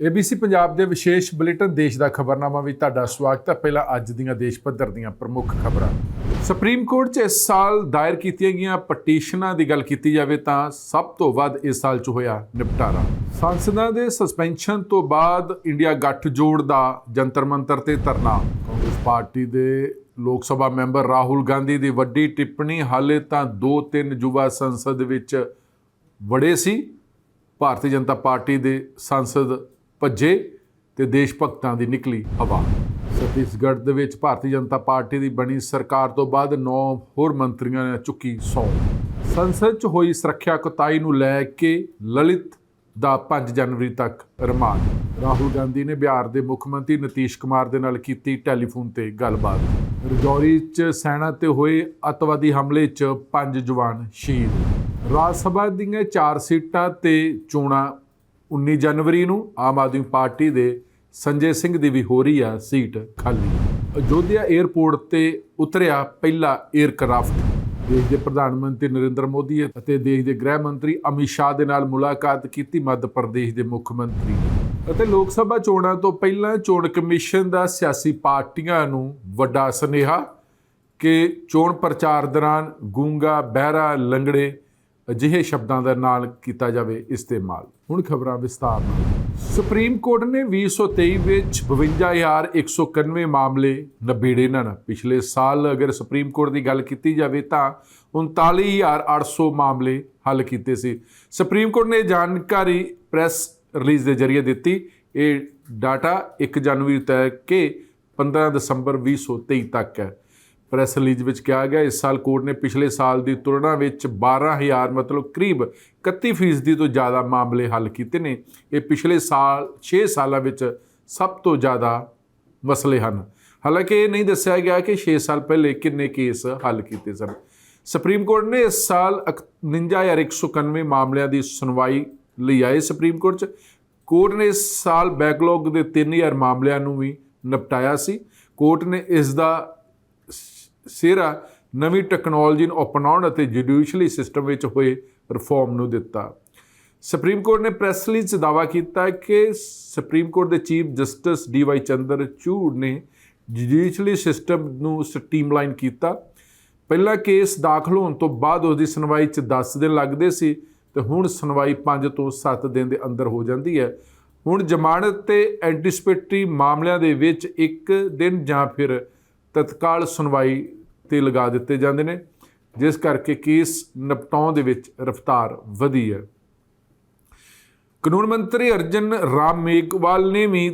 ABC Punjab ਦੇ ਵਿਸ਼ੇਸ਼ bulletin ਦੇਸ਼ ਦਾ ਖਬਰਨਾਮਾ ਵਿੱਚ ਤੁਹਾਡਾ ਸਵਾਗਤ ਹੈ। ਪਹਿਲਾਂ ਅੱਜ ਦੀਆਂ ਦੇਸ਼ ਪੱਧਰ ਦੀਆਂ ਪ੍ਰਮੁੱਖ ਖਬਰਾਂ। ਸੁਪਰੀਮ ਕੋਰਟ 'ਚ ਇਸ ਸਾਲ ਦਾਇਰ ਕੀਤੀਆਂ ਗਈਆਂ ਪਟੀਸ਼ਨਾਂ ਦੀ ਗੱਲ ਕੀਤੀ ਜਾਵੇ ਤਾਂ ਸਭ ਤੋਂ ਵੱਧ ਇਸ ਸਾਲ 'ਚ ਹੋਇਆ ਨਿਪਟਾਰਾ। ਸੰਸਦਾਂ ਦੇ ਸਸਪੈਂਸ਼ਨ ਤੋਂ ਬਾਅਦ ਇੰਡੀਆ ਗੱਠਜੋੜ ਦਾ ਜੰਤਰ ਮੰਤਰ ਤੇ ਧਰਨਾ। ਕਾਂਗਰਸ ਪਾਰਟੀ ਦੇ ਲੋਕ ਸਭਾ ਮੈਂਬਰ ਰਾਹੁਲ ਗਾਂਧੀ ਦੀ ਵੱਡੀ ਟਿੱਪਣੀ ਹਾਲੇ ਤਾਂ 2-3 ਯੁਵਾ ਸੰਸਦ ਵਿੱਚ ਵੜੇ ਸੀ। ਭਾਰਤੀ ਜਨਤਾ ਪਾਰਟੀ ਦੇ ਸੰਸਦ ਭੱਜੇ ਤੇ ਦੇਸ਼ ਭਗਤਾਂ ਦੀ ਨਿਕਲੀ ਹਵਾ। ਛੱਤੀਸਗੜ੍ਹ ਦੇ ਵਿੱਚ ਭਾਰਤੀ ਜਨਤਾ ਪਾਰਟੀ ਦੀ ਬਣੀ ਸਰਕਾਰ ਤੋਂ ਬਾਅਦ 9 ਹੋਰ ਮੰਤਰੀਆਂ ਨੇ ਚੁੱਕੀ ਸੌਂ। ਸੰਸਦ 'ਚ ਹੋਈ ਸੁਰੱਖਿਆ ਕੁਤਾਈ ਨੂੰ ਲੈ ਕੇ ਲਲਿਤ ਦਾ 5 ਜਨਵਰੀ ਤੱਕ ਰਿਮਾਂਡ। ਰਾਹੁਲ ਗਾਂਧੀ ਨੇ ਬਿਹਾਰ ਦੇ ਮੁੱਖ ਮੰਤਰੀ ਨਤੀਸ਼ ਕੁਮਾਰ ਦੇ ਨਾਲ ਕੀਤੀ ਟੈਲੀਫੋਨ ਤੇ ਗੱਲਬਾਤ। ਰਜੌਰੀ 'ਚ ਸੈਨਾ ਤੇ ਹੋਏ ਅੱਤਵਾਦੀ ਹਮਲੇ 'ਚ ਪੰਜ ਜਵਾਨ ਸ਼ਹੀਦ। ਰਾਜ ਸਭਾ ਦੀਆਂ ਚਾਰ ਸੀਟਾਂ ਤੇ ਚੋਣਾਂ 19 ਜਨਵਰੀ ਨੂੰ ਆਮ ਆਦਮੀ ਪਾਰਟੀ ਦੇ ਸੰਜੇ ਸਿੰਘ ਦੀ ਵੀ ਹੋ ਰਹੀ ਆ ਸੀਟ ਖਾਲੀ। ਅਯੋਧਿਆ 에ਅਰਪੋਰਟ ਤੇ ਉਤਰਿਆ ਪਹਿਲਾ 에ਅਰਕ੍ਰਾਫਟ ਦੇਸ਼ ਦੇ ਪ੍ਰਧਾਨ ਮੰਤਰੀ ਨਰਿੰਦਰ ਮੋਦੀ ਅਤੇ ਦੇਸ਼ ਦੇ ਗ੍ਰਹਿ ਮੰਤਰੀ ਅਮਿਤ ਸ਼ਾਹ ਦੇ ਨਾਲ ਮੁਲਾਕਾਤ ਕੀਤੀ ਮੱਧ ਪ੍ਰਦੇਸ਼ ਦੇ ਮੁੱਖ ਮੰਤਰੀ। ਅਤੇ ਲੋਕ ਸਭਾ ਚੋਣਾਂ ਤੋਂ ਪਹਿਲਾਂ ਚੋਣ ਕਮਿਸ਼ਨ ਦਾ ਸਿਆਸੀ ਪਾਰਟੀਆਂ ਨੂੰ ਵੱਡਾ ਸੁਨੇਹਾ ਕਿ ਚੋਣ ਪ੍ਰਚਾਰ ਦੌਰਾਨ ਗੂੰਗਾ, ਬਹਿਰਾ, ਲੰਗੜੇ ਅਜਿਹੇ ਸ਼ਬਦਾਂ ਦੇ ਨਾਲ ਕੀਤਾ ਜਾਵੇ ਇਸਤੇਮਾਲ ਹੁਣ ਖਬਰਾਂ ਵਿਸਤਾਰ ਨਾਲ। ਸੁਪਰੀਮ ਕੋਰਟ ਨੇ 2023 ਵਿੱਚ 52191 ਮਾਮਲੇ ਨਬੇੜੇ ਨਾਲ ਪਿਛਲੇ ਸਾਲ ਅਗਰ ਸੁਪਰੀਮ ਕੋਰਟ ਦੀ ਗੱਲ ਕੀਤੀ ਜਾਵੇ ਤਾਂ 39800 ਮਾਮਲੇ ਹੱਲ ਕੀਤੇ ਸੀ। ਸੁਪਰੀਮ ਕੋਰਟ ਨੇ ਇਹ ਜਾਣਕਾਰੀ ਪ੍ਰੈਸ ਰਿਲੀਜ਼ ਦੇ ਜ਼ਰੀਏ ਦਿੱਤੀ। ਇਹ ਡਾਟਾ 1 ਜਨਵਰੀ ਤੱਕ ਕਿ 15 ਦਸੰਬਰ 2023 ਤੱਕ ਹੈ। ਪ੍ਰੈਸ ਰਿਲੀਜ਼ ਵਿੱਚ ਕਿਹਾ ਗਿਆ, ਇਸ ਸਾਲ ਕੋਰਟ ਨੇ ਪਿਛਲੇ ਸਾਲ ਦੀ ਤੁਲਨਾ ਵਿੱਚ 12000 ਮਤਲਬ ਕਰੀਬ 31% ਤੋਂ ਜ਼ਿਆਦਾ ਮਾਮਲੇ ਹੱਲ ਕੀਤੇ ਨੇ। ਇਹ ਪਿਛਲੇ ਸਾਲ 6 ਸਾਲਾਂ ਵਿੱਚ ਸਭ ਤੋਂ ਜ਼ਿਆਦਾ ਮਸਲੇ ਹਨ। ਹਾਲਾਂਕਿ ਇਹ ਨਹੀਂ ਦੱਸਿਆ ਗਿਆ ਕਿ 6 ਸਾਲ ਪਹਿਲੇ ਕਿੰਨੇ ਕੇਸ ਹੱਲ ਕੀਤੇ ਸਨ। ਸੁਪਰੀਮ ਕੋਰਟ ਨੇ ਇਸ ਸਾਲ 59191 ਮਾਮਲਿਆਂ ਦੀ ਸੁਣਵਾਈ ਲਈ ਆਏ ਸੁਪਰੀਮ ਕੋਰਟ 'ਚ। ਕੋਰਟ ਨੇ ਇਸ ਸਾਲ ਬੈਕਲੌਗ ਦੇ 3000 ਮਾਮਲਿਆਂ ਨੂੰ ਵੀ ਨਿਪਟਾਇਆ ਸੀ। ਕੋਰਟ ਨੇ ਇਸ ਦਾ ਸਿਹਰਾ ਨਵੀਂ ਟੈਕਨੋਲੋਜੀ ਨੂੰ ਅਪਣਾਉਣ ਅਤੇ ਜੁਡੀਸ਼ੀਅਲੀ ਸਿਸਟਮ ਵਿੱਚ ਹੋਏ ਰਿਫਾਰਮ ਨੂੰ ਦਿੱਤਾ। ਸੁਪਰੀਮ ਕੋਰਟ ਨੇ ਪ੍ਰੈਸ ਰਿਲੀਜ਼ 'ਚ ਦਾਅਵਾ ਕੀਤਾ ਕਿ ਸੁਪਰੀਮ ਕੋਰਟ ਦੇ chief justice D Y Chandrachud ਨੇ ਜੁਡੀਸ਼ੀਅਲੀ ਸਿਸਟਮ ਨੂੰ ਸਟ੍ਰੀਮਲਾਈਨ ਕੀਤਾ। ਪਹਿਲਾ ਕੇਸ ਦਾਖਲ ਹੋਣ ਤੋਂ ਬਾਅਦ ਉਸ ਦੀ ਸੁਣਵਾਈ 'ਚ 10 ਦਿਨ ਲੱਗਦੇ ਸੀ ਤੇ ਹੁਣ ਸੁਣਵਾਈ 5 ਤੋਂ 7 ਦਿਨ ਦੇ ਅੰਦਰ ਹੋ ਜਾਂਦੀ ਹੈ। ਹੁਣ ਜ਼ਮਾਨਤ ਤੇ ਐਂਟੀਸਪੇਟਰੀ ਮਾਮਲਿਆਂ ਦੇ ਵਿੱਚ ਇੱਕ ਦਿਨ ਜਾਂ ਫਿਰ ਤਤਕਾਲ ਸੁਣਵਾਈ ਤੇ ਲਗਾ ਦਿੱਤੇ ਜਾਂਦੇ ਨੇ, ਜਿਸ ਕਰਕੇ ਕੇਸ ਨਿਪਟਾਉਣ ਦੇ ਵਿੱਚ ਰਫ਼ਤਾਰ ਵਧੀ ਹੈ। ਕਾਨੂੰਨ ਮੰਤਰੀ ਅਰਜਨ ਰਾਮ ਮੇਘਵਾਲ ਨੇ ਵੀ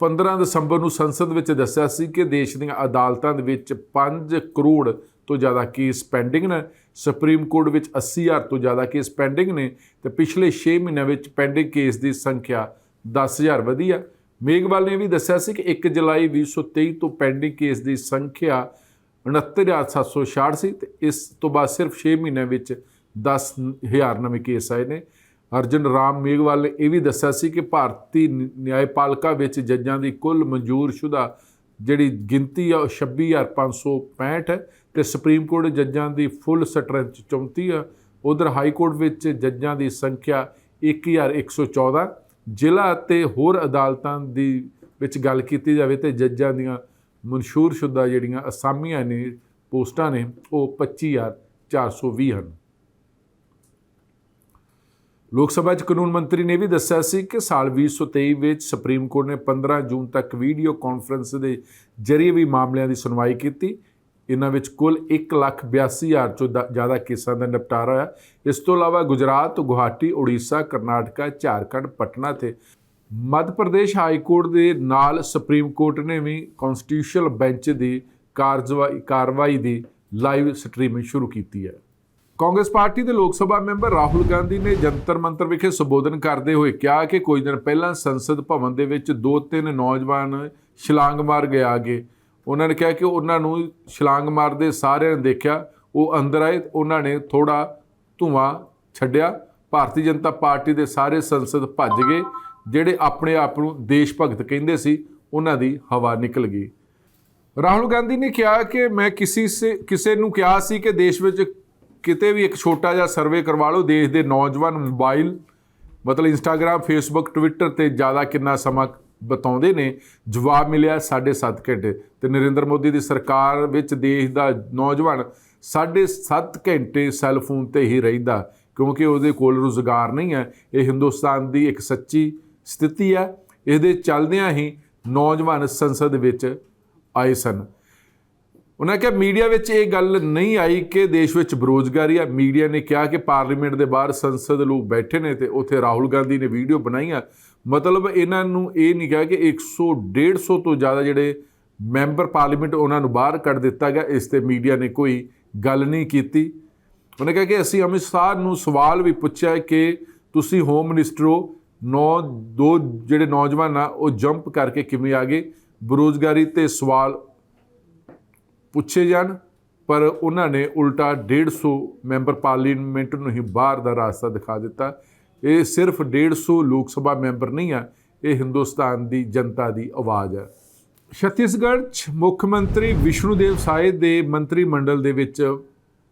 15 ਦਸੰਬਰ ਨੂੰ ਸੰਸਦ ਵਿੱਚ ਦੱਸਿਆ ਸੀ ਕਿ ਦੇਸ਼ ਦੀਆਂ ਅਦਾਲਤਾਂ ਦੇ ਵਿੱਚ 5 ਕਰੋੜ ਤੋਂ ਜ਼ਿਆਦਾ ਕੇਸ ਪੈਂਡਿੰਗ ਨੇ, ਸੁਪਰੀਮ ਕੋਰਟ ਵਿੱਚ 80000 ਤੋਂ ਜ਼ਿਆਦਾ ਕੇਸ ਪੈਂਡਿੰਗ ਨੇ ਤੇ ਪਿਛਲੇ 6 ਮਹੀਨਿਆਂ ਵਿੱਚ ਪੈਂਡਿੰਗ ਕੇਸ ਦੀ ਸੰਖਿਆ 10000 ਵਧੀ ਆ ਮੇਘਵਾਲ ਨੇ ਵੀ ਦੱਸਿਆ ਸੀ ਕਿ 1 ਜੁਲਾਈ 2023 ਤੋਂ ਪੈਂਡਿੰਗ ਕੇਸ ਦੀ ਸੰਖਿਆ 69766 ਸੀ ਤੇ ਇਸ ਤੋਂ ਬਾਅਦ ਸਿਰਫ 6 ਮਹੀਨਿਆਂ ਵਿੱਚ 10000 ਨਵੇਂ ਕੇਸ ਆਏ ਨੇ। ਅਰਜਨ ਰਾਮ ਮੇਘਵਾਲ ਨੇ ਇਹ ਵੀ ਦੱਸਿਆ ਸੀ ਕਿ ਭਾਰਤੀ ਨਿਆਂਪਾਲਿਕਾ ਵਿੱਚ ਜੱਜਾਂ ਦੀ ਕੁੱਲ ਮਨਜ਼ੂਰਸ਼ੁਦਾ ਜਿਹੜੀ ਗਿਣਤੀ ਆ ਉਹ 26565 ਹੈ ਤੇ ਸੁਪਰੀਮ ਕੋਰਟ ਜੱਜਾਂ ਦੀ ਫੁੱਲ ਸਟਰੈਂਥ 34 ਆ। ਉਧਰ ਹਾਈ ਕੋਰਟ ਵਿੱਚ ਜੱਜਾਂ ਦੀ ਸੰਖਿਆ 1114 ਜ਼ਿਲ੍ਹਾ ਅਤੇ ਹੋਰ ਅਦਾਲਤਾਂ ਦੀ ਵਿੱਚ ਗੱਲ ਕੀਤੀ ਜਾਵੇ ਤੇ ਜੱਜਾਂ ਦੀਆਂ ਮਨਸ਼ੂਰਸ਼ੁਦਾ ਜਿਹੜੀਆਂ ਅਸਾਮੀਆਂ ਨੇ, ਪੋਸਟਾਂ ਨੇ, ਉਹ 25420 ਹਨ। ਲੋਕ ਸਭਾ 'ਚ ਕਾਨੂੰਨ ਮੰਤਰੀ ਨੇ ਵੀ ਦੱਸਿਆ ਸੀ ਕਿ ਸਾਲ 2023 ਵਿੱਚ ਸੁਪਰੀਮ ਕੋਰਟ ਨੇ 15 ਜੂਨ ਤੱਕ ਵੀਡੀਓ ਕਾਨਫਰੰਸ ਦੇ ਜ਼ਰੀਏ ਵੀ ਮਾਮਲਿਆਂ ਦੀ ਸੁਣਵਾਈ ਕੀਤੀ। ਇਹਨਾਂ ਵਿੱਚ ਕੁੱਲ 182000 ਤੋਂ ਦ- ਜ਼ਿਆਦਾ ਕੇਸਾਂ ਦਾ ਨਿਪਟਾਰਾ ਹੋਇਆ। ਇਸ ਤੋਂ ਇਲਾਵਾ ਗੁਜਰਾਤ, ਗੁਹਾਟੀ, ਉੜੀਸਾ, ਕਰਨਾਟਕਾ, ਝਾਰਖੰਡ, ਪਟਨਾ ਤੇ ਮੱਧ ਪ੍ਰਦੇਸ਼ ਹਾਈ ਕੋਰਟ ਦੇ ਨਾਲ ਸੁਪਰੀਮ ਕੋਰਟ ਨੇ ਵੀ ਕਨਸਟੀਟਿਊਸ਼ਨਲ ਬੈਂਚ ਦੀ ਕਾਰਜਵਾਈ ਕਾਰਵਾਈ ਦੀ ਲਾਈਵ ਸਟ੍ਰੀਮਿੰਗ ਸ਼ੁਰੂ ਕੀਤੀ ਹੈ। ਕਾਂਗਰਸ ਪਾਰਟੀ ਦੇ ਲੋਕ ਸਭਾ ਮੈਂਬਰ ਰਾਹੁਲ ਗਾਂਧੀ ਨੇ ਜੰਤਰ ਮੰਤਰ ਵਿਖੇ ਸੰਬੋਧਨ ਕਰਦੇ ਹੋਏ ਕਿਹਾ ਕਿ ਕੁਝ ਦਿਨ ਪਹਿਲਾਂ ਸੰਸਦ ਭਵਨ ਦੇ ਵਿੱਚ ਦੋ ਤਿੰਨ ਨੌਜਵਾਨ ਛਲਾਂਗ ਮਾਰ ਗਏ ਆਗੇ। ਉਹਨਾਂ ਨੇ ਕਿਹਾ ਕਿ ਉਹਨਾਂ ਨੂੰ ਛਲਾਂਗ ਮਾਰਦੇ ਸਾਰਿਆਂ ਨੇ ਦੇਖਿਆ। ਉਹ ਅੰਦਰ ਆਏ, ਉਹਨਾਂ ਨੇ ਥੋੜਾ ਧੂਆਂ ਛੱਡਿਆ। ਭਾਰਤੀ ਜਨਤਾ ਪਾਰਟੀ ਦੇ ਸਾਰੇ ਸੰਸਦ ਭੱਜ ਗਏ। ਜਿਹੜੇ ਆਪਣੇ ਆਪ ਨੂੰ ਦੇਸ਼ ਭਗਤ ਕਹਿੰਦੇ ਸੀ, ਉਹਨਾਂ ਦੀ ਹਵਾ ਨਿਕਲ ਗਈ। ਰਾਹੁਲ ਗਾਂਧੀ ਨੇ ਕਿਹਾ ਕਿ ਮੈਂ ਕਿਸੇ ਸੇ, ਕਿਸੇ ਨੂੰ ਕਿਹਾ ਸੀ ਕਿ ਦੇਸ਼ ਵਿੱਚ ਕਿਤੇ ਵੀ ਇੱਕ ਛੋਟਾ ਜਿਹਾ ਸਰਵੇ ਕਰਵਾ ਲਓ, ਦੇਸ਼ ਦੇ ਨੌਜਵਾਨ ਮੋਬਾਈਲ, ਮਤਲਬ ਇੰਸਟਾਗ੍ਰam ਫੇਸਬੁੱਕ, ਟਵਿੱਟਰ ਤੇ ਜ਼ਿਆਦਾ ਕਿੰਨਾ ਸਮਾਂ ਬਤਾਉਂਦੇ ਨੇ, ਜਵਾਬ ਮਿਲਿਆ 7.5 ਘੰਟੇ। ਤੇ ਨਰਿੰਦਰ ਮੋਦੀ ਦੀ ਸਰਕਾਰ ਵਿੱਚ ਦੇਸ਼ ਦਾ ਨੌਜਵਾਨ 7.5 ਘੰਟੇ ਸੈੱਲ ਫੋਨ ਤੇ ਹੀ ਰਹਿੰਦਾ, ਕਿਉਂਕਿ ਉਹਦੇ ਕੋਲ ਰੁਜ਼ਗਾਰ ਨਹੀਂ ਹੈ। ਇਹ ਹਿੰਦੁਸਤਾਨ ਦੀ ਇੱਕ ਸੱਚੀ ਸਥਿਤੀ ਹੈ। ਇਸ ਦੇ ਚੱਲਦਿਆਂ ਹੀ ਨੌਜਵਾਨ ਸੰਸਦ ਵਿੱਚ ਆਏ ਸਨ। ਉਹਨਾਂ ਕਿਹਾ, ਮੀਡੀਆ ਵਿੱਚ ਇਹ ਗੱਲ ਨਹੀਂ ਆਈ ਕਿ ਦੇਸ਼ ਵਿੱਚ ਬੇਰੋਜ਼ਗਾਰੀ ਆ ਮੀਡੀਆ ਨੇ ਕਿਹਾ ਕਿ ਪਾਰਲੀਮੈਂਟ ਦੇ ਬਾਹਰ ਸੰਸਦ ਲੋਕ ਬੈਠੇ ਨੇ ਤੇ ਉੱਥੇ ਰਾਹੁਲ ਗਾਂਧੀ ਨੇ ਵੀਡੀਓ ਬਣਾਈਆਂ। ਮਤਲਬ ਇਹਨਾਂ ਨੂੰ ਇਹ ਨਹੀਂ ਕਿਹਾ ਕਿ 100 150 ਤੋਂ ਜ਼ਿਆਦਾ ਜਿਹੜੇ ਮੈਂਬਰ ਪਾਰਲੀਮੈਂਟ ਉਹਨਾਂ ਨੂੰ ਬਾਹਰ ਕੱਢ ਦਿੱਤਾ ਗਿਆ। ਇਸ ਤੇ ਮੀਡੀਆ ਨੇ ਕੋਈ ਗੱਲ ਨਹੀਂ ਕੀਤੀ। ਉਹਨੇ ਕਿਹਾ ਕਿ ਅਸੀਂ ਅਮਿਤ ਸ਼ਾਹ ਨੂੰ ਸਵਾਲ ਵੀ ਪੁੱਛਿਆ ਕਿ ਤੁਸੀਂ ਹੋਮ ਮਿਨਿਸਟਰ ਹੋ ਨੌ, ਦੋ ਜਿਹੜੇ ਨੌਜਵਾਨ ਆ, ਉਹ ਜੰਪ ਕਰਕੇ ਕਿਵੇਂ ਆ ਗਏ? ਬੇਰੁਜ਼ਗਾਰੀ ਤੇ ਸਵਾਲ ਪੁੱਛੇ ਜਾਣ, ਪਰ ਉਹਨਾਂ ਨੇ ਉਲਟਾ 150 ਮੈਂਬਰ ਪਾਰਲੀਮੈਂਟ ਨੂੰ ਹੀ ਬਾਹਰ ਦਾ ਰਸਤਾ ਦਿਖਾ ਦਿੱਤਾ। ਇਹ ਸਿਰਫ 150 ਲੋਕ ਸਭਾ ਮੈਂਬਰ ਨਹੀਂ ਆ, ਇਹ ਹਿੰਦੁਸਤਾਨ ਦੀ ਜਨਤਾ ਦੀ ਆਵਾਜ਼ ਹੈ ਛੱਤੀਸਗੜ੍ਹ 'ਚ ਮੁੱਖ ਮੰਤਰੀ ਵਿਸ਼ਨੂੰ ਦੇਵ ਸਾਏ ਦੇ ਮੰਤਰੀ ਮੰਡਲ ਦੇ ਵਿੱਚ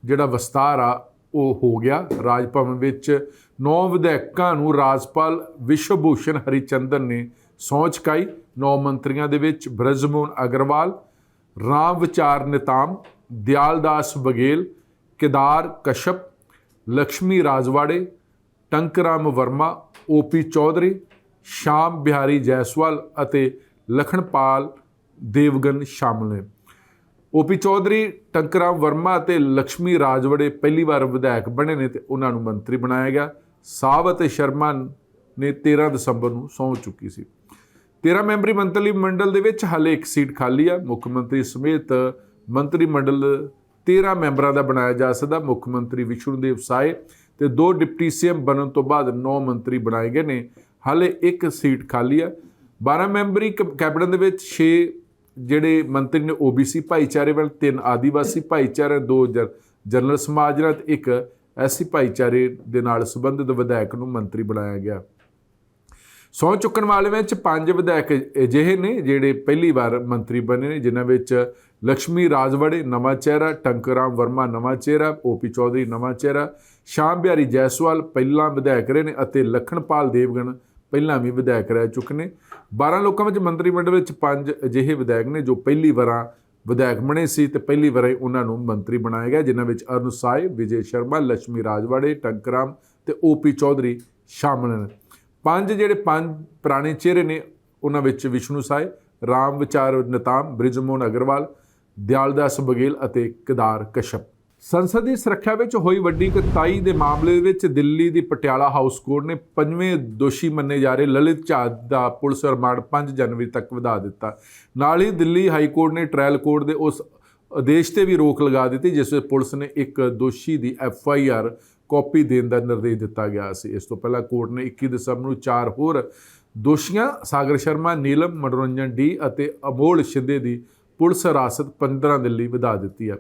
ਜਿਹੜਾ ਵਿਸਤਾਰ ਆ ਉਹ ਹੋ ਗਿਆ। ਰਾਜ ਭਵਨ ਵਿੱਚ ਨੌ ਵਿਧਾਇਕਾਂ ਨੂੰ ਰਾਜਪਾਲ ਵਿਸ਼ਵ ਭੂਸ਼ਣ ਹਰੀਚੰਦਨ ਨੇ ਸਹੁੰ ਚੁਕਾਈ ਨੌ ਮੰਤਰੀਆਂ ਦੇ ਵਿੱਚ ਬ੍ਰਜਮੋਹਨ ਅਗਰਵਾਲ, ਰਾਮ ਵਿਚਾਰ ਨਿਤਾਮ, ਦਿਆਲਦਾਸ ਬਗੇਲ ਕਿਦਾਰ ਕਸ਼ਪ ਲక్ష్ਮੀ ਰਾਜਵਾੜੇ, ਟੰਕਰਾਮ ਵਰਮਾ ਓਪੀ ਚੌਧਰੀ, ਸ਼ਾਮ ਬਿਹਾਰੀ ਜੈਸਵਾਲ ਅਤੇ ਲਖਣਪਾਲ ਦੇਵਗਨ ਸ਼ਾਮਲ ਨੇ। ਓਪੀ ਚੌਧਰੀ, ਟੰਕਰਾਮ ਵਰਮਾ ਅਤੇ ਲక్ష్ਮੀ ਰਾਜਵੜੇ ਪਹਿਲੀ ਵਾਰ ਵਿਧਾਇਕ ਬਣੇ ਨੇ ਤੇ ਉਹਨਾਂ ਨੂੰ ਮੰਤਰੀ ਬਣਾਇਆ ਗਿਆ। ਸਾਵ ਅਤੇ ਸ਼ਰਮਾ ਨੇ 13 ਦਸੰਬਰ ਨੂੰ ਸਹੁੰ ਚੁੱਕੀ ਸੀ। 13 ਮੈਂਬਰੀ ਮੰਤਰੀ ਮੰਡਲ ਦੇ ਵਿੱਚ ਹਾਲੇ ਇੱਕ ਸੀਟ ਖਾਲੀ ਆ। ਮੁੱਖ ਮੰਤਰੀ ਸਮੇਤ ਮੰਤਰੀ ਮੰਡਲ 13 ਮੈਂਬਰਾਂ ਦਾ ਬਣਾਇਆ ਜਾ ਸਕਦਾ। ਮੁੱਖ ਮੰਤਰੀ ਵਿਸ਼ਨੂਦੇਵ ਸਾਏ ਤੇ ਦੋ ਡਿਪਟੀ ਸੀਐਮ ਬਣਨ ਤੋਂ ਬਾਅਦ 9 ਮੰਤਰੀ ਬਣਾਏ ਗਏ ਨੇ। ਹਾਲੇ ਇੱਕ ਸੀਟ ਖਾਲੀ ਆ। 12 ਮੈਂਬਰੀ ਕ- ਕੈਬਨਿਟ ਦੇ ਵਿੱਚ 6 ਜਿਹੜੇ ਮੰਤਰੀ ਨੇ ਓਬੀਸੀ ਭਾਈਚਾਰੇ ਵੱਲ, ਤਿੰਨ ਆਦੀਵਾਸੀ ਭਾਈਚਾਰੇ, ਦੋ ਜਰ- ਜਨਰਲ ਸਮਾਜ ਨਾਲ ਤੇ ਇੱਕ ਐਸੀ ਭਾਈਚਾਰੇ ਦੇ ਨਾਲ ਸੰਬੰਧਿਤ ਵਿਧਾਇਕ ਨੂੰ ਮੰਤਰੀ ਬਣਾਇਆ ਗਿਆ। ਸਹੁੰ ਚੁੱਕਣ ਵਾਲੇ ਵਿੱਚ ਪੰਜ ਵਿਧਾਇਕ ਅਜਿਹੇ ਨੇ ਜਿਹੜੇ ਪਹਿਲੀ ਵਾਰ ਮੰਤਰੀ ਬਣੇ ਨੇ, ਜਿਨ੍ਹਾਂ ਵਿੱਚ ਲక్ష్ਮੀ ਰਾਜਵੜੇ ਨਵਾਂ ਚਿਹਰਾ, ਟੰਕਰਾਮ ਵਰਮਾ ਨਵਾਂ ਚਿਹਰਾ ਓਪੀ ਚੌਧਰੀ ਨਵਾਂ ਚਿਹਰਾ, ਸ਼ਾਮ ਬਿਹਾਰੀ ਜੈਸਵਾਲ ਪਹਿਲਾਂ ਵਿਧਾਇਕ ਰਹੇ ਨੇ ਅਤੇ ਲਖਣਪਾਲ ਦੇਵਗਣ ਪਹਿਲਾਂ ਵੀ ਵਿਧਾਇਕ ਰਹਿ ਚੁੱਕੇ ਨੇ। 12 ਲੋਕਾਂ ਵਿੱਚ ਮੰਤਰੀ ਮੰਡਲ ਵਿੱਚ ਪੰਜ ਅਜਿਹੇ ਵਿਧਾਇਕ ਨੇ ਜੋ ਪਹਿਲੀ ਵਾਰਾਂ ਵਿਧਾਇਕ ਬਣੇ ਸੀ ਤੇ ਪਹਿਲੀ ਵਾਰ ਉਹਨਾਂ ਨੂੰ ਮੰਤਰੀ ਬਣਾਇਆ ਗਿਆ, ਜਿਨ੍ਹਾਂ ਵਿੱਚ ਅਰੁਣ ਸਾਏ, ਵਿਜੇ ਸ਼ਰਮਾ ਲక్ష్ਮੀ ਰਾਜਵਾੜੇ, ਟੰਕਰਾਮ ਤੇ ਓਪੀ ਚੌਧਰੀ ਸ਼ਾਮਲ ਨੇ। ਪੰਜ ਜਿਹੜੇ ਪੰਜ ਪੁਰਾਣੇ ਚਿਹਰੇ ਨੇ ਉਹਨਾਂ ਵਿੱਚ ਵਿਸ਼ਨੂੰ ਸਾਏ, ਰਾਮ ਵਿਚਾਰ ਨਤਾਮ, ਬ੍ਰਿਜਮੋਹਨ ਅਗਰਵਾਲ, ਦਿਆਲਦਾਸ ਬਗੇਲ ਅਤੇ ਕੇਦਾਰ ਕਸ਼ਪ। ਸੰਸਦ ਦੀ ਸੁਰੱਖਿਆ ਵਿੱਚ ਹੋਈ ਵੱਡੀ ਕਤਾਈ ਦੇ ਮਾਮਲੇ ਵਿੱਚ ਦਿੱਲੀ ਦੀ ਪਟਿਆਲਾ ਹਾਊਸ ਕੋਰਟ ਨੇ ਪੰਜਵੇਂ ਦੋਸ਼ੀ ਮੰਨੇ ਜਾ ਰਹੇ ਲਲਿਤ ਝਾਦ ਦਾ ਪੁਲਿਸ ਰਿਮਾਂਡ 5 ਜਨਵਰੀ ਤੱਕ ਵਧਾ ਦਿੱਤਾ। ਨਾਲ ਹੀ ਦਿੱਲੀ ਹਾਈ ਕੋਰਟ ਨੇ ਟ੍ਰਾਇਲ ਕੋਰਟ ਦੇ ਉਸ ਆਦੇਸ਼ ਤੇ ਵੀ ਰੋਕ ਲਗਾ ਦਿੱਤੀ, ਜਿਸ ਵਿੱਚ ਪੁਲਿਸ ਨੇ ਇੱਕ ਦੋਸ਼ੀ ਦੀ ਐਫ ਆਈ ਆਰ ਕਾਪੀ ਦੇਣ ਦਾ ਨਿਰਦੇਸ਼ ਦਿੱਤਾ ਗਿਆ ਸੀ। ਇਸ ਤੋਂ ਪਹਿਲਾਂ ਕੋਰਟ ਨੇ 21 ਦਸੰਬਰ ਨੂੰ ਚਾਰ ਹੋਰ ਦੋਸ਼ੀਆਂ, ਸਾਗਰ ਸ਼ਰਮਾ, ਨੀਲਮ, ਮਨੋਰੰਜਨ ਡੀ ਅਤੇ ਅਮੋਲ ਸ਼ਿੰਦੇ ਦੀ ਪੁਲਿਸ ਹਿਰਾਸਤ 15 ਦਿਨ ਲਈ ਵਧਾ ਦਿੱਤੀ ਹੈ।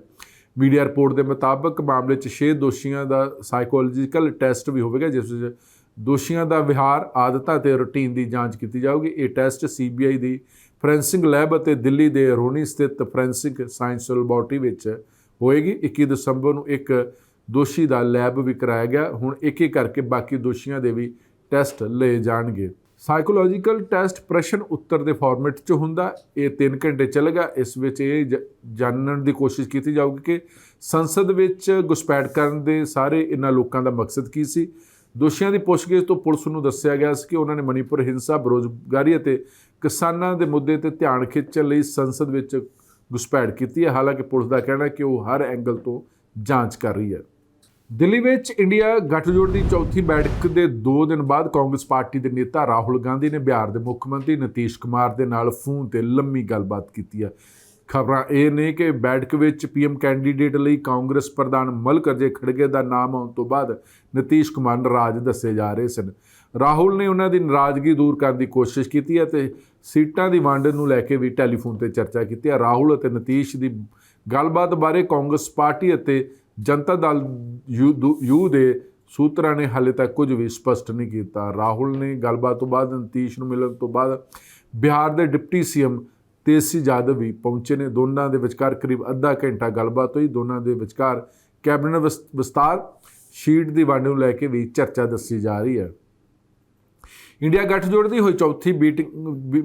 ਮੀਡੀਆ ਰਿਪੋਰਟ ਦੇ ਮੁਤਾਬਕ ਮਾਮਲੇ 'ਚ 6 ਦੋਸ਼ੀਆਂ ਦਾ ਸਾਈਕੋਲੋਜੀਕਲ ਟੈਸਟ ਵੀ ਹੋਵੇਗਾ, ਜਿਸ ਵਿੱਚ ਦੋਸ਼ੀਆਂ ਦਾ ਵਿਹਾਰ, ਆਦਤਾਂ ਤੇ ਰੁਟੀਨ ਦੀ ਜਾਂਚ ਕੀਤੀ ਜਾਊਗੀ। ਇਹ ਟੈਸਟ ਸੀਬੀਆਈ ਦੀ ਫੋਰੈਂਸਿਕ ਲੈਬ ਅਤੇ ਦਿੱਲੀ ਦੇ ਰੋਣੀ ਸਥਿਤ ਫੋਰੈਂਸਿਕ ਸਾਇੰਸ ਲੈਬੋਰੇਟਰੀ ਵਿੱਚ ਹੋਏਗੀ। 21 ਦਸੰਬਰ ਨੂੰ ਇੱਕ ਦੋਸ਼ੀ ਦਾ ਲੈਬ ਵੀ ਕਰਾਇਆ ਗਿਆ। ਹੁਣ ਇੱਕ ਇੱਕ ਕਰਕੇ ਬਾਕੀ ਦੋਸ਼ੀਆਂ ਦੇ ਵੀ ਟੈਸਟ ਲਏ ਜਾਣਗੇ। ਸਾਈਕੋਲੋਜੀਕਲ ਟੈਸਟ ਪ੍ਰਸ਼ਨ ਉੱਤਰ ਦੇ ਫਾਰਮੈਟ 'ਚ ਹੁੰਦਾ ਇਹ 3 ਘੰਟੇ ਚੱਲੇਗਾ ਇਸ ਵਿੱਚ ਇਹ ਜ- ਜਾਣਨ ਦੀ ਕੋਸ਼ਿਸ਼ ਕੀਤੀ ਜਾਊਗੀ ਕਿ ਸੰਸਦ ਵਿੱਚ ਘੁਸਪੈਠ ਕਰਨ ਦੇ ਸਾਰੇ ਇਹਨਾਂ ਲੋਕਾਂ ਦਾ ਮਕਸਦ ਕੀ ਸੀ। ਦੋਸ਼ੀਆਂ ਦੀ ਪੁੱਛਗਿੱਛ ਤੋਂ ਪੁਲਿਸ ਨੂੰ ਦੱਸਿਆ ਗਿਆ ਸੀ ਕਿ ਉਹਨਾਂ ਨੇ ਮਣੀਪੁਰ ਹਿੰਸਾ, ਬੇਰੁਜ਼ਗਾਰੀ ਅਤੇ ਕਿਸਾਨਾਂ ਦੇ ਮੁੱਦੇ ਤੇ ਧਿਆਨ ਖਿੱਚਣ ਲਈ ਸੰਸਦ ਵਿੱਚ ਘੁਸਪੈਠ ਕੀਤੀ ਹੈ। ਹਾਲਾਂਕਿ ਪੁਲਿਸ ਦਾ ਕਹਿਣਾ ਹੈ ਕਿ ਉਹ ਹਰ ਐਂਗਲ ਤੋਂ ਜਾਂਚ ਕਰ ਰਹੀ ਹੈ। ਦਿੱਲੀ ਵਿੱਚ ਇੰਡੀਆ ਗੱਠਜੋੜ ਦੀ ਚੌਥੀ ਬੈਠਕ ਦੇ 2 ਦਿਨ ਬਾਅਦ ਕਾਂਗਰਸ ਪਾਰਟੀ ਦੇ ਨੇਤਾ ਰਾਹੁਲ ਗਾਂਧੀ ਨੇ ਬਿਹਾਰ ਦੇ ਮੁੱਖ ਮੰਤਰੀ ਨਤੀਸ਼ ਕੁਮਾਰ ਦੇ ਨਾਲ ਫੋਨ ਤੇ ਲੰਮੀ ਗੱਲਬਾਤ ਕੀਤੀ ਹੈ। ਖਬਰਾਂ ਇਹ ਨੇ ਕਿ ਬੈਠਕ ਵਿੱਚ ਪੀਐਮ ਕੈਂਡੀਡੇਟ ਲਈ ਕਾਂਗਰਸ ਪ੍ਰਧਾਨ ਮਲਕ ਅਜੇ ਖੜਗੇ ਦਾ ਨਾਮ ਆਉਣ ਤੋਂ ਬਾਅਦ ਨਤੀਸ਼ ਕੁਮਾਰ ਨਾਰਾਜ਼ ਦੱਸੇ ਜਾ ਰਹੇ ਸਨ। ਰਾਹੁਲ ਨੇ ਉਹਨਾਂ ਦੀ ਨਾਰਾਜ਼ਗੀ ਦੂਰ ਕਰਨ ਦੀ ਕੋਸ਼ਿਸ਼ ਕੀਤੀ ਹੈ ਤੇ ਸੀਟਾਂ ਦੀ ਵੰਡ ਨੂੰ ਲੈ ਕੇ ਵੀ ਟੈਲੀਫੋਨ ਤੇ ਚਰਚਾ ਕੀਤੀ ਹੈ। ਰਾਹੁਲ ਅਤੇ ਨਤੀਸ਼ ਦੀ ਗੱਲਬਾਤ ਬਾਰੇ ਕਾਂਗਰਸ ਪਾਰਟੀ ਅਤੇ ਜਨਤਾ ਦਲ ਯੂ ਦੂ- ਯੂ ਦੇ ਸੂਤਰਾਂ ਨੇ ਹਾਲੇ ਤੱਕ ਕੁਝ ਵੀ ਸਪਸ਼ਟ ਨਹੀਂ ਕੀਤਾ। ਰਾਹੁਲ ਨੇ ਗੱਲਬਾਤ ਤੋਂ ਬਾਅਦ ਨਤੀਸ਼ ਨੂੰ ਮਿਲਣ ਤੋਂ ਬਾਅਦ ਬਿਹਾਰ ਦੇ ਡਿਪਟੀ ਸੀਐਮ ਤੇਜਸੀ ਯਾਦਵ ਵੀ ਪਹੁੰਚੇ ਨੇ। ਦੋਨਾਂ ਦੇ ਵਿਚਕਾਰ ਕਰੀਬ ਅੱਧਾ ਘੰਟਾ ਗੱਲਬਾਤ ਹੋਈ। ਦੋਨਾਂ ਦੇ ਵਿਚਕਾਰ ਕੈਬਨਿਟ ਵਿਸ- ਵਿਸਤਾਰ ਸ਼ੀਟ ਦੀ ਵੰਡ ਨੂੰ ਲੈ ਕੇ ਵੀ ਚਰਚਾ ਦੱਸੀ ਜਾ ਰਹੀ ਹੈ। ਇੰਡੀਆ ਗੱਠਜੋੜ ਦੀ ਹੋਈ ਚੌਥੀ ਮੀਟਿੰਗ